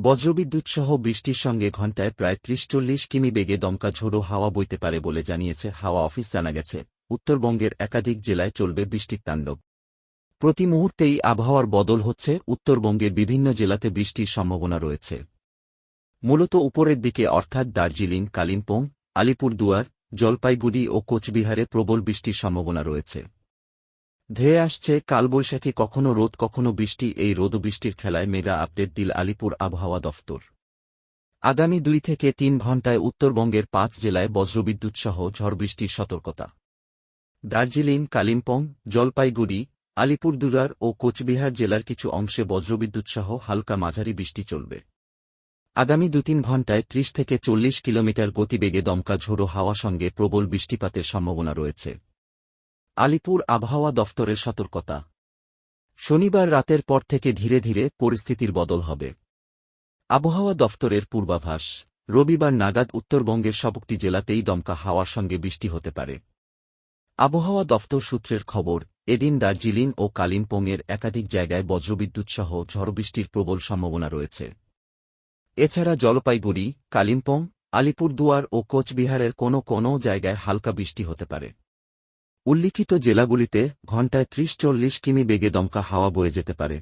বজ্রবিদ্যুৎসহ বৃষ্টির সঙ্গে ঘণ্টায় প্রায় ত্রিশ চল্লিশ কিমি বেগে দমকা ঝোড়ো হাওয়া বইতে পারে বলে জানিয়েছে হাওয়া অফিস জানা গেছে। উত্তরবঙ্গের একাধিক জেলায় চলবে বৃষ্টির তাণ্ডব। প্রতি মুহূর্তেই আবহাওয়ার বদল হচ্ছে, উত্তরবঙ্গের বিভিন্ন জেলাতে বৃষ্টির সম্ভাবনা রয়েছে। মূলত উপরের দিকে অর্থাৎ দার্জিলিং, কালিম্পং, আলিপুরদুয়ার, জলপাইগুড়ি ও কোচবিহারে প্রবল বৃষ্টির সম্ভাবনা রয়েছে। ধেয়ে আসছে, কালবৈশাখী কখনো রোদ, কখনো বৃষ্টি, এই রোদ বৃষ্টির খেলায় মেগা আপডেট দিল আলিপুর আবহাওয়া দফতর। আগামী দুই থেকে তিন ঘণ্টায় উত্তরবঙ্গের পাঁচ জেলায় বজ্রবিদ্যুৎসহ ঝড় বৃষ্টির সতর্কতা। দার্জিলিং, কালিম্পং, জলপাইগুড়ি, আলিপুরদুয়ার ও কোচবিহার জেলার কিছু অংশে বজ্রবিদ্যুৎসহ হালকা মাঝারি বৃষ্টি চলবে। আগামী দু তিন ঘণ্টায় ত্রিশ থেকে চল্লিশ কিলোমিটার গতিবেগে দমকা ঝোড়ো হাওয়া সঙ্গে প্রবল বৃষ্টিপাতের সম্ভাবনা রয়েছে। আলিপুর আবহাওয়া দফতরের সতর্কতা। শনিবার রাতের পর থেকে ধীরে ধীরে পরিস্থিতির বদল হবে। আবহাওয়া দফতরের পূর্বাভাস, রবিবার নাগাদ উত্তরবঙ্গের সবকটি জেলাতেই দমকা হাওয়ার সঙ্গে বৃষ্টি হতে পারে। আবহাওয়া দফতর সূত্রের খবর, এদিন দার্জিলিং ও কালিম্পংয়ের একাধিক জায়গায় বজ্রবিদ্যুৎসহ ঝড়বৃষ্টির প্রবল সম্ভাবনা রয়েছে। এছাড়া জলপাইগুড়ি, কালিম্পং, আলিপুরদুয়ার ও কোচবিহারের কোনো কোনো জায়গায় হালকা বৃষ্টি হতে পারে। উল্লিখিত জেলাগুলিতে ঘণ্টায় ত্রিশ চল্লিশ কিমি বেগে দমকা হাওয়া বয়ে যেতে পারে।